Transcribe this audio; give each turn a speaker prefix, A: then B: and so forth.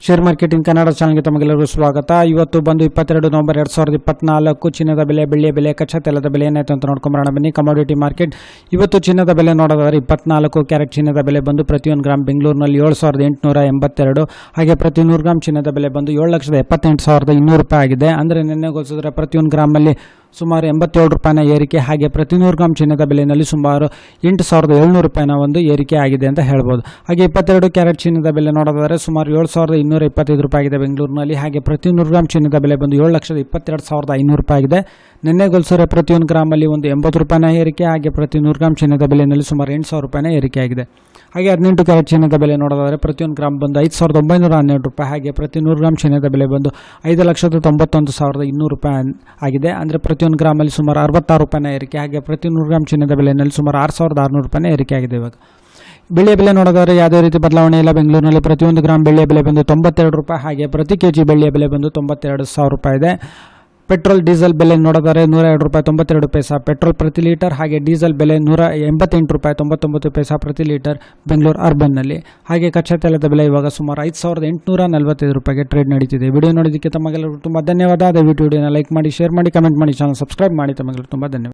A: Share marketing Kannada ಚಾನಲ್ಗೆ ತಮಗೆಲ್ಲರಿಗೂ ಸ್ವಾಗತ. ಇವತ್ತು ಬಂದು ಇಪ್ಪತ್ತೆರಡು ನವೆಂಬರ್ ಎರಡು ಸಾವಿರದ ಇಪ್ಪತ್ನಾಲ್ಕು, ಚಿನ್ನದ ಬೆಲೆ, ಬೆಳ್ಳಿಯ ಬೆಲೆ, ಕಚ್ಚಾ ತೆಲದ ಬೆಲೆ ಏನಾಯಿತು ಅಂತ ನೋಡ್ಕೊಂಬರೋಣ ಬನ್ನಿ ಕಮಾಡಿಟಿ ಮಾರ್ಕೆಟ್ ಇವತ್ತು ಚಿನ್ನದ ಬೆಲೆ ನೋಡೋದಾದ್ರೆ ಇಪ್ಪತ್ನಾಲ್ಕು ಕ್ಯಾರೆಟ್ ಚಿನ್ನದ ಬೆಲೆ ಬಂದು ಪ್ರತಿಯೊಂದು ಗ್ರಾಮ್ ಬೆಂಗಳೂರಿನಲ್ಲಿ ಏಳು ಸಾವಿರದ ಎಂಟುನೂರ ಎಂಬತ್ತೆರಡು. ಹಾಗೆ ಪ್ರತಿ ನೂರು ಗ್ರಾಮ್ ಚಿನ್ನದ ಬೆಲೆ ಬಂದು ಏಳು ಲಕ್ಷದ ಎಪ್ಪತ್ತೆಂಟು ಸಾವಿರದ ಇನ್ನೂರು ರೂಪಾಯಿ ಆಗಿದೆ. ಅಂದರೆ ನಿನ್ನೆ ಪ್ರತಿಯೊಂದು ಗ್ರಾಮಲ್ಲಿ ಸುಮಾರು ಎಂಬತ್ತೇಳು ರೂಪಾಯಿನ ಏರಿಕೆ ಹಾಗೆ ಪ್ರತಿ ನೂರು ಗ್ರಾಮ್ ಚಿನ್ನದ ಬೆಲೆಯಲ್ಲಿ ಸುಮಾರು ಎಂಟು ಸಾವಿರದ ಏಳ್ನೂರು ರೂಪಾಯಿನ ಒಂದು ಏರಿಕೆ ಆಗಿದೆ ಅಂತ ಹೇಳ್ಬೋದು. ಹಾಗೆ ಇಪ್ಪತ್ತೆರಡು ಕ್ಯಾರೆಟ್ ಚಿನ್ನದ ಬೆಲೆ ನೋಡೋದಾದರೆ ಸುಮಾರು ಏಳು ಸಾವಿರದ ಇನ್ನೂರ ಇಪ್ಪತ್ತೈದು ರೂಪಾಯಿ ಆಗಿದೆ ಬೆಂಗಳೂರಿನಲ್ಲಿ. ಹಾಗೆ ಪ್ರತಿ ನೂರು ಗ್ರಾಮ್ ಚಿನ್ನದ ಬೆಲೆ ಬಂದು ಏಳು ಲಕ್ಷದ ಇಪ್ಪತ್ತೆರಡು ಸಾವಿರದ ಐನೂರು ರೂಪಾಯಿ ಆಗಿದೆ. ನಿನ್ನೆ ಗೊಲ್ಸೂರೆ ಪ್ರತಿಯೊಂದು ಗ್ರಾಮಲ್ಲಿ ಒಂದು ಎಂಬತ್ತು ರೂಪಾಯಿನ ಏರಿಕೆ, ಹಾಗೆ ಪ್ರತಿ ನೂರು ಗ್ರಾಮ್ ಚಿನ್ನದ ಬೆಲೆಯಲ್ಲಿ ಸುಮಾರು ಎಂಟು ಸಾವಿರ ರೂಪಾಯಿನ ಏರಿಕೆ ಆಗಿದೆ. ಹಾಗೆ ಹದಿನೆಂಟು ಕ್ಯಾರೆಟ್ ಚಿನ್ನದ ಬೆಲೆ ನೋಡೋದಾದರೆ ಪ್ರತಿಯೊಂದು ಗ್ರಾಮ್ ಬಂದು ಐದು ಸಾವಿರದ ಒಂಬೈನೂರ ಹನ್ನೆರಡು ರೂಪಾಯಿ, ಹಾಗೆ ಪ್ರತಿ ನೂರು ಗ್ರಾಮ್ ಚಿನ್ನದ ಬೆಲೆ ಬಂದು ಐದು ಲಕ್ಷದ ತೊಂಬತ್ತೊಂದು ಸಾವಿರದ ಇನ್ನೂರು ರೂಪಾಯಿ ಆಗಿದೆ. ಅಂದರೆ ಪ್ರತಿಯೊಂದು ಗ್ರಾಮಲ್ಲಿ ಸುಮಾರು ಅರವತ್ತಾರು ರೂಪಾಯಿನ ಏರಿಕೆ, ಹಾಗೆ ಪ್ರತಿ ನೂರು ಗ್ರಾಮ್ ಚಿನ್ನದ ಬೆಲೆಯಲ್ಲಿ ಸುಮಾರು ಆರು ಸಾವಿರದ ಆರುನೂರು ರೂಪಾಯಿನ ಏರಿಕೆ ಆಗಿದೆ ಇವಾಗ. ಬೆಳೆ ಬೆಲೆ ನೋಡೋದಾದ್ರೆ ಯಾವುದೇ ರೀತಿ ಬದಲಾವಣೆ ಇಲ್ಲ. ಬೆಂಗಳೂರಿನಲ್ಲಿ ಪ್ರತಿಯೊಂದು ಗ್ರಾಮ್ ಬೆಳ್ಳಿಯ ಬೆಲೆ ಬಂದು ತೊಂಬತ್ತೆರಡು ರೂಪಾಯಿ, ಹಾಗೆ ಪ್ರತಿ ಕೆ ಜಿ ಬೆಳ್ಳಿಯ ಬೆಲೆ ಬಂದು ತೊಂಬತ್ತೆರಡು ಸಾವಿರ ರೂಪಾಯಿ ಇದೆ. ಪೆಟ್ರೋಲ್, ಡೀಸೆಲ್ ಬೆಲೆ ನೋಡೋದಾದ್ರೆ ನೂರ ಎರಡು ರೂಪಾಯಿ ತೊಂಬತ್ತೆರಡು ಪೈಸಾ. ಪೆಟ್ರೋಲ್ ಪ್ರತಿ ಲೀಟರ್ ಹಾಗೆ ಡೀಸೆಲ್ ಬೆಲೆ ನೂರ ಎಂಬತ್ತೆಂಟು ರೂಪಾಯಿ ತೊಂಬತ್ತೊಂಬತ್ತು ಪೈಸಾ ಪ್ರತಿ ಲೀಟರ್ ಬೆಂಗಳೂರು ಅರ್ಬನ್ನಲ್ಲಿ. ಹಾಗೆ ಕಚ್ಚಾ ತೈಲದ ಬೆಲೆ ಇವಾಗ ಸುಮಾರು ಐದು ಸಾವಿರದ ಎಂಟುನೂರ ನಲವತ್ತೈದು ರೂಪಾಯಿಗೆ ಟ್ರೇಡ್ ನಡೀತಿದೆ. ವಿಡಿಯೋ ನೋಡಿದಕ್ಕೆ ತಮಗೆಲ್ಲರೂ ತುಂಬ ಧನ್ಯವಾದ. ಅದೇ ವಿಡಿಯೋನ ಲೈಕ್ ಮಾಡಿ ಶೇರ್ ಮಾಡಿ ಕಮೆಂಟ್ ಮಾಡಿ ಚಾನಲ್ ಸಬ್ಸ್ಕ್ರೈಬ್ ಮಾಡಿ. ತಮಗೆಲ್ಲರೂ ತುಂಬ ಧನ್ಯವಾದ.